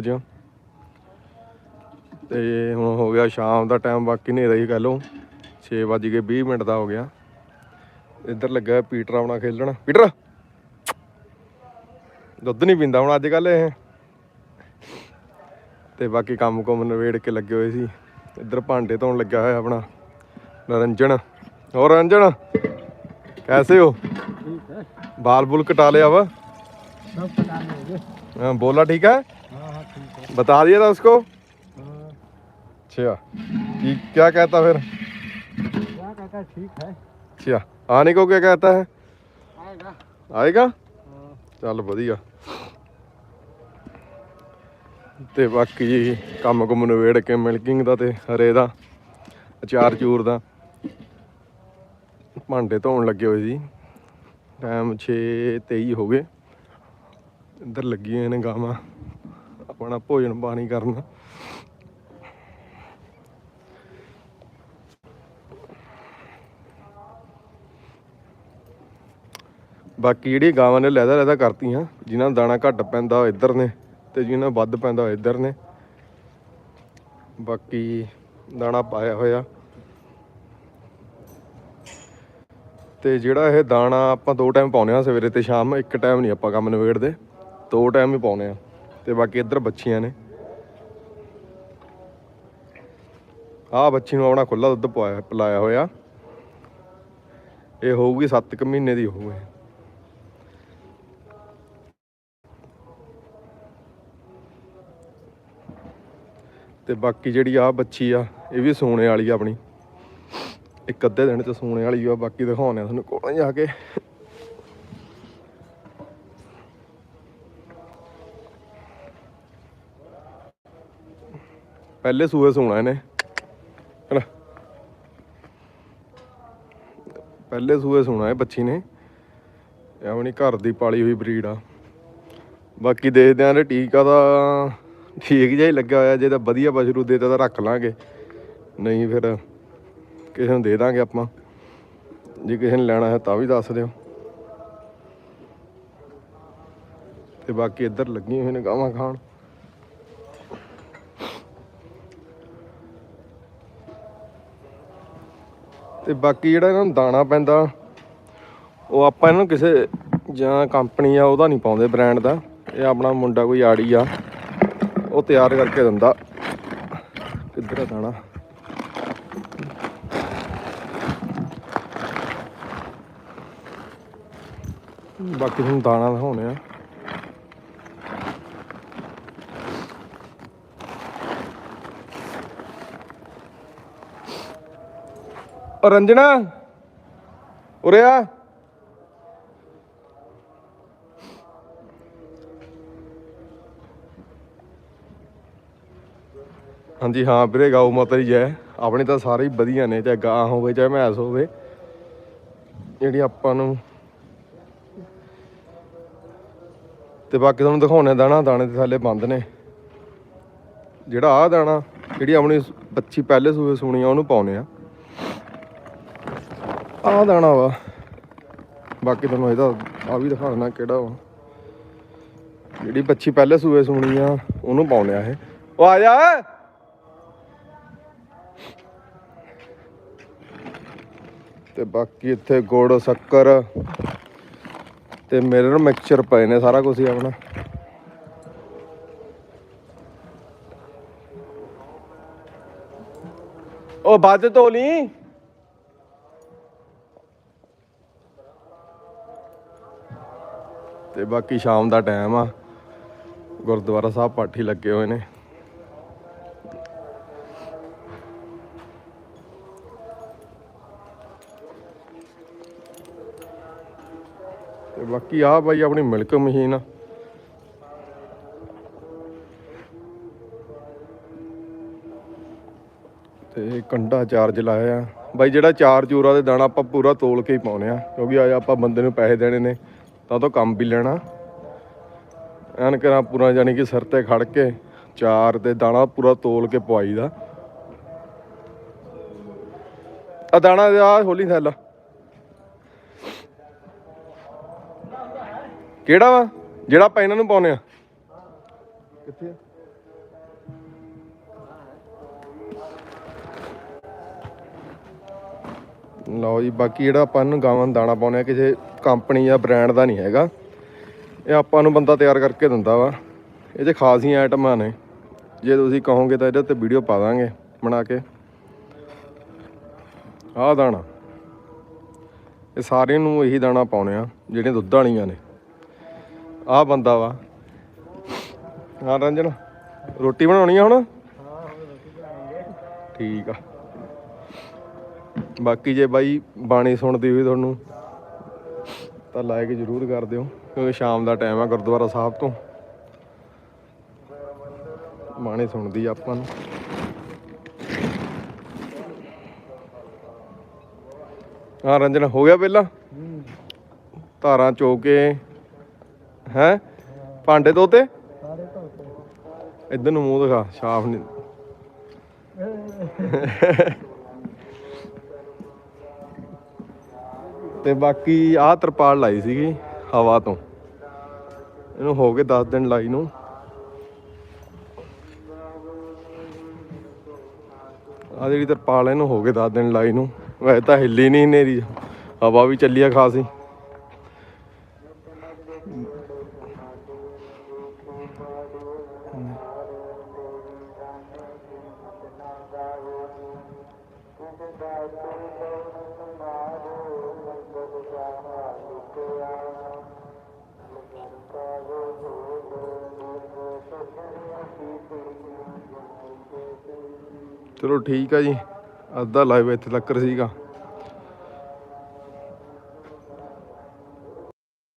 'ਚ ਤੇ ਹੁਣ ਹੋ ਗਿਆ ਸ਼ਾਮ ਦਾ ਟਾਈਮ ਬਾਕੀ ਹਨੇਰਾ ਹੀ ਕਹਿ ਲਓ। 6 ਵਜ ਕੇ 20 ਮਿੰਟ ਦਾ ਹੋ ਗਿਆ। ਇੱਧਰ ਲੱਗਾ ਪੀਟਰ ਆਉਣਾ ਖੇਲਣ। ਪੀਟਰ! ਦੁੱਧ ਨਹੀਂ ਪੀਂਦਾ ਹੁਣ ਅੱਜ ਕੱਲ ਇਹ। ਤੇ ਬਾਕੀ ਕੰਮ ਕੋ ਨਵੇੜ ਕੇ ਲੱਗੇ ਹੋਏ ਸੀ। ਇੱਧਰ ਭਾਂਡੇ ਧੋਣ ਲੱਗਾ ਹੋਇਆ ਆਪਣਾ। ਨਰੰਜਨ। ਹੋਰ ਰੰਜਨ ਕੈਸੇ ਹੋ? ਬਾਲ ਬੁਲ ਕਟਾ ਲਿਆ ਵਾ। ਬੋਲਾ ਠੀਕ ਹੈ? बता दिया था उसको हाँ, अच्छा कि क्या कहता फिर क्या कहता है ठीक है अच्छा आने को क्या कहता है आएगा ਆਏਗਾ हाँ, ਚੱਲ ਵਧੀਆ ਤੇ ਬਾਕੀ ਕੰਮ ਕੁਮ ਨਵੇੜ ਕੇ ਮਿਲਕਿੰਗ ਦਾ ਤੇ ਹਰੇ ਦਾ ਅਚਾਰ ਚੂਰ ਦਾ ਭਾਂਡੇ ਧੋਣ ਲੱਗੇ ਹੋਏ ਸੀ ਟਾਈਮ 6:23 ਹੋ ਗਏ ਇੱਧਰ ਲੱਗੀਆਂ ਨੇ ਗਾਵਾਂ ਆਪਣਾ ਭੋਜਨ ਪਾਣੀ ਕਰਨਾ। ਬਾਕੀ ਜਿਹੜੀ ਗਾਵਾਂ ਨੇ ਲੈਦਾ ਲੈਦਾ ਕਰਤੀਆਂ, ਜਿਨ੍ਹਾਂ ਦਾ ਦਾਣਾ ਘੱਟ ਪੈਂਦਾ ਉਹ ਇੱਧਰ ਨੇ ਤੇ ਜਿਨ੍ਹਾਂ ਵੱਧ ਪੈਂਦਾ ਉਹ ਇੱਧਰ ਨੇ। ਬਾਕੀ ਦਾਣਾ ਪਾਇਆ ਹੋਇਆ। ਤੇ ਜਿਹੜਾ ਇਹ ਦਾਣਾ ਆਪਾਂ ਦੋ ਟਾਈਮ ਪਾਉਨੇ ਆ ਸਵੇਰੇ ਤੇ ਸ਼ਾਮ ਇੱਕ ਟਾਈਮ ਨਹੀਂ ਆਪਾਂ ਕੰਮ ਨਿਬੇੜਦੇ, ਦੋ ਟਾਈਮ ਹੀ ਪਾਉਨੇ ਆ ਤੇ ਬਾਕੀ ਇੱਧਰ ਬੱਚੀਆਂ ਨੇ। ਆਹ ਬੱਚੀ ਨੂੰ ਆਪਣਾ ਖੁੱਲਾ ਦੁੱਧ ਪਵਾਇਆ, ਪਿਲਾਇਆ ਹੋਇਆ। ਇਹ ਹੋਊਗੀ 7 ਕੁ ਮਹੀਨੇ ਦੀ ਹੋਊਗੀ ਤੇ ਬਾਕੀ ਜਿਹੜੀ ਆ ਬੱਚੀ ਆ, ਇਹ ਵੀ ਸੋਨੇ ਵਾਲੀ ਆ ਆਪਣੀ। ਇੱਕ ਅੱਧੇ ਦਿਨ ਚ ਸੋਨੇ ਵਾਲੀ ਆ, ਬਾਕੀ ਦਿਖਾਉਣੇ ਆ ਤੁਹਾਨੂੰ ਕੋਲ ਜਾ ਕੇ। ਪਹਿਲੇ ਸੂਏ ਸੋਣਾ ਇਹਨੇ। ਹੈਨਾ? ਪਹਿਲੇ ਸੂਏ ਸੋਣਾ ਇਹ ਬੱਚੀ ਨੇ। ਇਹ ਆਪਣੀ ਘਰ ਦੀ ਪਾਲੀ ਹੋਈ ਬਰੀਡ ਆ। ਬਾਕੀ ਦੇਖਦੇ ਆਂ ਤੇ ਟੀਕਾ ਦਾ ਠੀਕ ਜਿਹਾ ਹੀ ਲੱਗਿਆ ਹੋਇਆ, ਜੇ ਤਾਂ ਵਧੀਆ ਬਸ਼ਰੂ ਦੇ ਤਾਂ ਰੱਖ ਲਾਂਗੇ। ਨਹੀਂ ਫਿਰ ਕਿਸੇ ਨੂੰ ਦੇ ਦਾਂਗੇ ਆਪਾਂ। ਜੇ ਕਿਸੇ ਨੇ ਲੈਣਾ ਹੈ ਤਾਂ ਵੀ ਦੱਸ ਦਿਓ। ਤੇ ਬਾਕੀ ਇੱਧਰ ਲੱਗੀਆਂ ਹੋਈਆਂ ਨੇ ਗਾਵਾਂ ਖਾਣ। ਤੇ ਬਾਕੀ ਜਿਹੜਾ ਇਹਨਾਂ ਨੂੰ ਦਾਣਾ ਪੈਂਦਾ, ਉਹ ਆਪਾਂ ਇਹਨਾਂ ਨੂੰ ਕਿਸੇ ਜਾਂ ਕੰਪਨੀ ਆ, ਉਹਦਾ ਨਹੀਂ ਪਾਉਂਦੇ ਬ੍ਰਾਂਡ ਦਾ। ਇਹ ਆਪਣਾ ਮੁੰਡਾ ਕੋਈ ਆੜੀ ਆ, ਉਹ ਤਿਆਰ ਕਰਕੇ ਦਿੰਦਾ। ਕਿੱਧਰ ਦਾਣਾ? ਬਾਕੀ ਤੁਹਾਨੂੰ ਦਾਣਾ ਦਿਖਾਉਣੇ ਆ। ਓ ਰੰਜਨਾ ਉਰੇ ਆ। ਹਾਂਜੀ, ਹਾਂ ਵੀਰੇ ਗਾਉ ਮਾਤਾ ਦੀ ਜੈ। ਆਪਣੇ ਤਾਂ ਸਾਰੇ ਹੀ ਵਧੀਆ ਨੇ, ਚਾਹੇ ਗਾਂ ਹੋਵੇ, ਚਾਹੇ ਮੈਸ ਹੋਵੇ। ਜਿਹੜੀ ਆਪਾਂ ਨੂੰ ਤੇ ਬਾਕੀ ਤੁਹਾਨੂੰ ਦਿਖਾਉਣੇ ਦਾਣਾ, ਦਾਣੇ ਦੇ ਥੱਲੇ ਬੰਦ ਨੇ। ਜਿਹੜਾ ਆਹ ਦਾਣਾ, ਜਿਹੜੀ ਆਪਣੀ ਬੱਚੀ ਪਹਿਲੇ ਸੂਏ ਸੁਣੀ ਆ, ਉਹਨੂੰ ਪਾਉਨੇ ਆ। ਆਹ ਦਾਣਾ ਵਾ। ਬਾਕੀ ਤੁਹਾਨੂੰ ਇਹਦਾ ਆ ਵੀ ਦਿਖਾ ਦੇਣਾ ਕਿਹੜਾ ਵਾ। ਜਿਹੜੀ ਬੱਚੀ ਪਹਿਲੇ ਸੂਏ ਸੁਣੀ ਆ, ਉਹਨੂੰ ਪਾਉਣੇ ਆ ਇਹ। ਉਹ ਆ ਜਾ। ਤੇ ਬਾਕੀ ਇੱਥੇ ਗੁੜ, ਸ਼ੱਕਰ ਤੇ ਮਿਰਰ ਮਿਕਸਚਰ ਪਏ ਨੇ ਸਾਰਾ ਕੁਝ ਹੀ ਆਪਣਾ। ਉਹ ਵੱਧ ਤੋਲੀ। ਤੇ ਬਾਕੀ ਸ਼ਾਮ ਦਾ ਟਾਈਮ ਆ। ਗੁਰਦੁਆਰਾ ਸਾਹਿਬ ਪਾਠੀ ਲੱਗੇ ਹੋਏ ਨੇ। ਤੇ ਬਾਕੀ ਆ ਬਾਈ ਆਪਣੀ ਮਿਲਕ ਮਸ਼ੀਨ ਆ। ਤੇ ਕੰਡਾ ਚਾਰਜ ਲਾਇਆ। ਬਾਈ ਜਿਹੜਾ ਚਾਰ ਚੂਰਾ ਦੇ ਦਾਣਾ ਆਪਾਂ ਪੂਰਾ ਤੋਲ ਕੇ ਹੀ ਪਾਉਨੇ ਆ, ਕਿਉਂਕਿ ਆ ਆਪਾਂ ਬੰਦੇ ਨੂੰ ਪੈਸੇ ਦੇਣੇ ਨੇ। ਤਾਂ ਤੋਂ ਕੰਮ ਵੀ ਲੈਣਾ। ਐਨ ਕਰਾਂ ਪੂਰਾ ਜਾਨੀ ਕਿ ਸਿਰ ਤੇ ਖੜ ਕੇ ਚਾਰ ਤੇ ਦਾਣਾ ਪੂਰਾ ਤੋਲ ਕੇ ਪਵਾਈਦਾ ਆ ਦਾਣਾ ਆ ਹੋਲੀ ਥੈਲਾ। ਕਿਹੜਾ ਵਾ? ਜਿਹੜਾ ਆਪਾਂ ਇਹਨਾਂ ਨੂੰ ਪਾਉਨੇ ਆ। ਕਿੱਥੇ ਲਓ ਜੀ, ਬਾਕੀ ਜਿਹੜਾ ਆਪਾਂ ਨੂੰ ਗਾਵਾਂ ਨੂੰ ਦਾਣਾ ਪਾਉਨੇ ਆ, ਕਿਸੇ ਕੰਪਨੀ ਜਾਂ ਬ੍ਰਾਂਡ ਦਾ ਨਹੀਂ ਹੈਗਾ। ਇਹ ਆਪਾਂ ਨੂੰ ਬੰਦਾ ਤਿਆਰ ਕਰਕੇ ਦਿੰਦਾ ਵਾ। ਇਹ ਖਾਸੀਆਂ ਆਈਟਮਾਂ ਨੇ। ਜੇ ਤੁਸੀਂ ਕਹੋਗੇ ਤਾਂ ਇਹਦੇ ਉੱਤੇ ਵੀਡੀਓ ਪਾ ਦਾਂਗੇ ਬਣਾ ਕੇ। ਆਹ ਦਾਣਾ। ਇਹ ਸਾਰਿਆਂ ਨੂੰ ਇਹੀ ਦਾਣਾ ਪਾਉਣੇ ਆ, ਜਿਹੜੀਆਂ ਦੁੱਧ ਵਾਲੀਆਂ ਨੇ। ਆਹ ਬੰਦਾ ਵਾ। ਹਾਂ ਰੰਜਨ, ਰੋਟੀ ਬਣਾਉਣੀ ਆ ਹੁਣ? ਠੀਕ ਆ। ਬਾਕੀ ਜੇ ਬਾਈ ਬਾਣੀ ਸੁਣਦੀ ਹੋਈ ਤੁਹਾਨੂੰ। ਤਾਂ ਲਾਇਕ ਜਰੂਰ ਕਰ ਦਿਓ ਕਿਉਂਕਿ ਸ਼ਾਮ ਦਾ ਟਾਈਮ ਆ ਗੁਰਦੁਆਰਾ ਸਾਹਿਬ ਤੋਂ। ਬਾਣੀ ਸੁਣਦੀ ਆ ਆਪਾਂ ਨੂੰ। ਹਾਂ ਰੰਜਨ ਹੋ ਗਿਆ ਪਹਿਲਾਂ ਧਾਰਾਂ ਚੋ ਕੇ ਹੈ? ਭਾਂਡੇ ਧੋਤੇ? ਸਾਰੇ ਧੋਤੇ ਇਧਰ ਨੂੰ ਮੂੰਹ ਦਿਖਾ ਸਾਫ਼ ਨਹੀਂ ਤੇ ਬਾਕੀ ਆਹ ਤਰਪਾਲ ਲਾਈ ਸੀਗੀ ਹਵਾ ਤੋਂ। ਇਹਨੂੰ ਹੋ ਗਏ 10 ਦਿਨ ਲਾਈ ਨੂੰ। ਆ ਜਿਹੜੀ ਤਰਪਾਲ ਇਹਨੂੰ ਹੋ ਗਏ 10 ਦਿਨ ਲਾਈ ਨੂੰ। ਵੈਸੇ ਤਾਂ ਹਿੱਲੀ ਨਹੀਂ ਹਨੇਰੀ, ਹਵਾ ਵੀ ਚੱਲੀ ਆ ਖਾਸੀ। ਚਲੋ ਠੀਕ ਆ ਜੀ। ਅੱਜ ਦਾ ਲਾਈਵ ਇੱਥੇ ਤੱਕ ਸੀਗਾ।